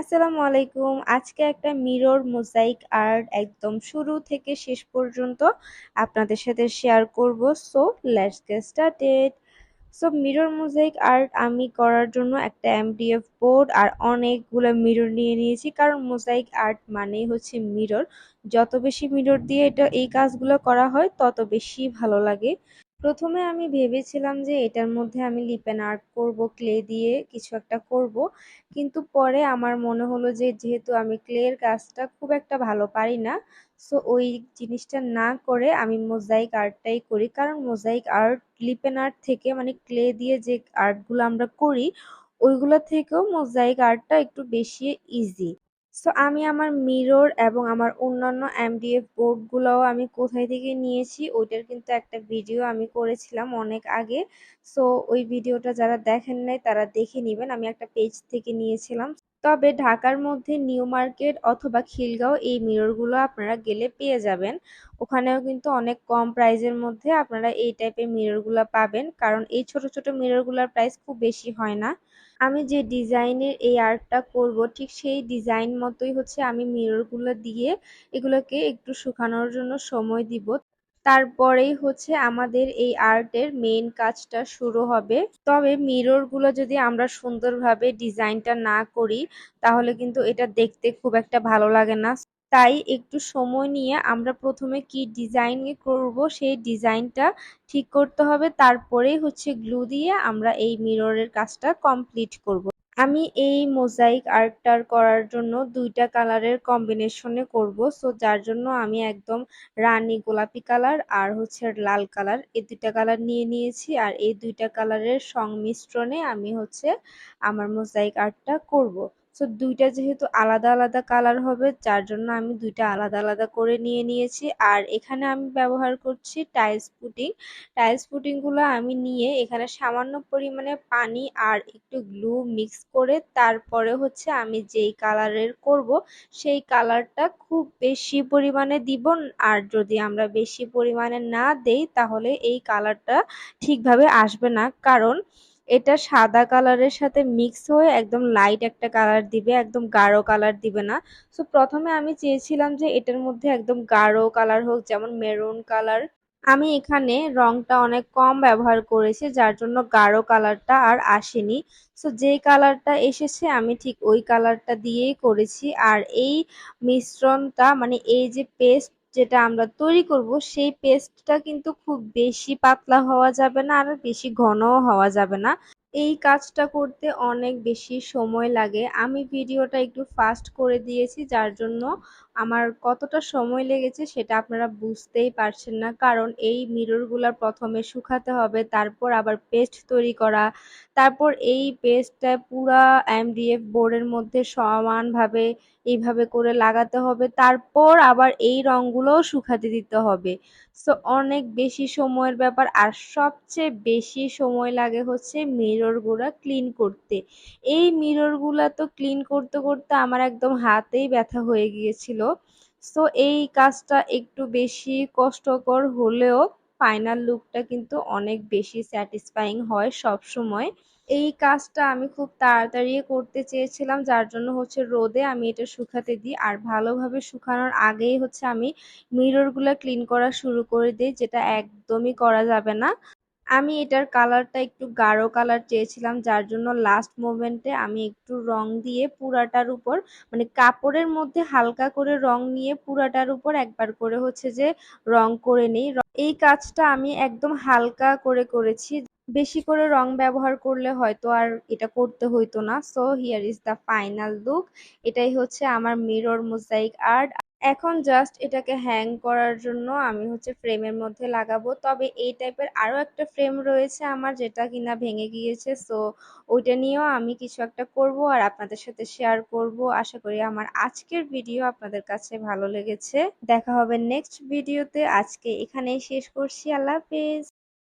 আসসালামু আলাইকুম। আজকে একটা মিরর, মোজাইক আর্ট একদম শুরু থেকে শেষ পর্যন্ত আপনাদের সাথে শেয়ার করব। So let's get started so mirror mosaic art আমি করার জন্য একটা এমডিএফ বোর্ড আর অনেকগুলো মিরর নিয়ে নিয়েছি। কারণ মোজাইক আর্ট মানেই হচ্ছে মিরর যত বেশি মিরর দিয়ে এটা এই কাজগুলো করা হয়, তত বেশি ভালো লাগে। প্রথমে আমি ভেবেছিলাম যে এটার মধ্যে আমি লিপেন আর্ট করব ক্লে দিয়ে কিছু একটা করব। কিন্তু পরে আমার মনে হলো যে যেহেতু আমি ক্লের কাজটা খুব একটা ভালো পারি না সো ওই জিনিসটা না করে আমি মোজাইক আর্টটাই করি। কারণ মোজাইক আর্ট লিপেন আর্ট থেকে মানে ক্লে দিয়ে যে আর্টগুলো আমরা করি, ওইগুলো থেকেও মোজাইক আর্টটা একটু বেশি ইজি সো আমি আমার মিরর এবং আমার অন্যান্য এমডিএফ বোর্ডগুলোও আমি কোথায় থেকে নিয়েছি, ওইটার কিন্তু একটা ভিডিও আমি করেছিলাম অনেক আগে। সো ওই ভিডিওটা যারা দেখেন নাই, তারা দেখে নেবেন। আমি একটা পেজ থেকে নিয়েছিলাম। তবে ঢাকার মধ্যে নিউ মার্কেট অথবা খিলগাঁও এই মিররগুলো আপনারা গেলে পেয়ে যাবেন। ওখানেও কিন্তু অনেক কম প্রাইজের মধ্যে আপনারা এই টাইপের মিররগুলো পাবেন। কারণ এই ছোট ছোট মিররগুলোর প্রাইস খুব বেশি হয় না। আমি যে ডিজাইনের এই আর্টটা করব, ঠিক সেই ডিজাইন মতোই হচ্ছে আমি মিররগুলো দিয়ে এগুলোকে একটু শুকানোর জন্য সময় দিব। তারপরেই হচ্ছে আমাদের এই আর্টের মেন কাজটা শুরু হবে। তবে মিররগুলো যদি আমরা সুন্দরভাবে ডিজাইনটা না করি, তাহলে কিন্তু এটা দেখতে খুব একটা ভালো লাগে না। তাই একটু সময় নিয়ে আমরা প্রথমে কি ডিজাইন করব, সেই ডিজাইনটা ঠিক করতে হবে তারপরেই হচ্ছে গ্লু দিয়ে আমরা এই মিররের কাজটা কমপ্লিট করব। আমি এই মোজাইক আর্টটার করার জন্য দুইটা কালারের কম্বিনেশনে করব সো যার জন্য আমি একদম রানী গোলাপি কালার আর হচ্ছে লাল কালার এই দুইটা কালার নিয়ে নিয়েছি আর এই দুইটা কালারের সংমিশ্রণে আমি হচ্ছে আমার মোজাইক আর্টটা করব। সো দুইটা যেহেতু আলাদা আলাদা কালার হবে, যার জন্য আমি দুইটা আলাদা আলাদা করে নিয়ে নিয়েছি। আর এখানে আমি ব্যবহার করছি টাইলস পুটিং টাইলস পুটিংগুলো আমি নিয়ে এখানে সামান্য পরিমাণে পানি আর একটু গ্লু মিক্স করে তারপরে হচ্ছে আমি যেই কালারের করব, সেই কালারটা খুব বেশি পরিমাণে দিব। আর যদি আমরা বেশি পরিমাণে না দেই, তাহলে এই কালারটা ঠিকভাবে আসবে না। কারণ এটা সাদা কালারের সাথে মিক্স হয়ে একদম লাইট একটা কালার দিবে, একদম গাঢ় কালার দিবে না। সো প্রথমে আমি চেয়েছিলাম যে এটার মধ্যে একদম গাঢ় কালার হোক, যেমন মেরুন কালার আমি এখানে রংটা অনেক কম ব্যবহার করেছি, যার জন্য গাঢ় কালারটা আর আসেনি। সো যেই কালারটা এসেছে, আমি ঠিক ওই কালারটা দিয়েই করেছি। আর এই মিশ্রণটা মানে এই যে পেস্ট যেটা আমরা তৈরি করব, সেই পেস্টটা কিন্তু খুব বেশি পাতলা হওয়া যাবে না আর বেশি ঘনও হওয়া যাবে না। এই কাজটা করতে অনেক বেশি সময় লাগে। আমি ভিডিওটা একটু ফাস্ট করে দিয়েছি, যার জন্য আমার কতটা সময় লেগেছে সেটা আপনারা বুঝতেই পারছেন না। কারণ এই মিররগুলা প্রথমে শুকাতে হবে, তারপর আবার পেস্ট তৈরি করা, তারপর এই পেস্টটা পুরা এমডিএফ বোর্ডের মধ্যে সমানভাবে এইভাবে করে লাগাতে হবে, তারপর আবার এই রঙগুলোও শুকাতে দিতে হবে। সো অনেক বেশি সময়ের ব্যাপার। আর সবচেয়ে বেশি সময় লাগে হচ্ছে মিররগুলা ক্লিন করতে। এই মিররগুলা তো ক্লিন করতে করতে আমার একদম হাতেই ব্যথা হয়ে গিয়েছিল। সো এই কাজটা একটু বেশি কষ্টকর হলেও ফাইনাল লুকটা কিন্তু অনেক বেশি স্যাটিসফাইং হয় সব সময়। এই কাজটা আমি খুব তাড়াতাড়ি করতে চেয়েছিলাম, যার জন্য হচ্ছে রোদে আমি এটা শুকাতে দিই। আর ভালোভাবে শুকানোর আগেই হচ্ছে আমি মিররগুলো ক্লিন করা শুরু করে দিই, যেটা একদমই করা যাবে না। আমি এটার কালারটা একটু গাঢ় কালার চেয়েছিলাম, যার জন্য লাস্ট মোমেন্টে আমি একটু রং দিয়ে পুরাটার উপর মানে কাপড়ের মধ্যে হালকা করে রং নিয়ে পুরাটার উপর একবার করে হচ্ছে যে রং করে নেই। এই কাজটা আমি একদম হালকা করে করেছি। বেশি করে রং ব্যবহার করলে হয়তো আর এটা করতে হইতো না। So here is the final look এটাই হচ্ছে আমার মিরর মোজাইক আর্ট এখন জাস্ট এটাকে হ্যাং করার জন্য আমি হচ্ছে ফ্রেমের মধ্যে লাগাবো। তবে এই টাইপের আরও একটা ফ্রেম রয়েছে আমার যেটা কিনা ভেঙে গিয়েছে। সো ওইটা নিয়েও আমি কিছু একটা করব আর আপনাদের সাথে শেয়ার করব। আশা করি আমার আজকের ভিডিও আপনাদের কাছে ভালো লেগেছে। দেখা হবে নেক্সট ভিডিওতে আজকে এখানেই শেষ করছি। আল্লাহ হাফেজ।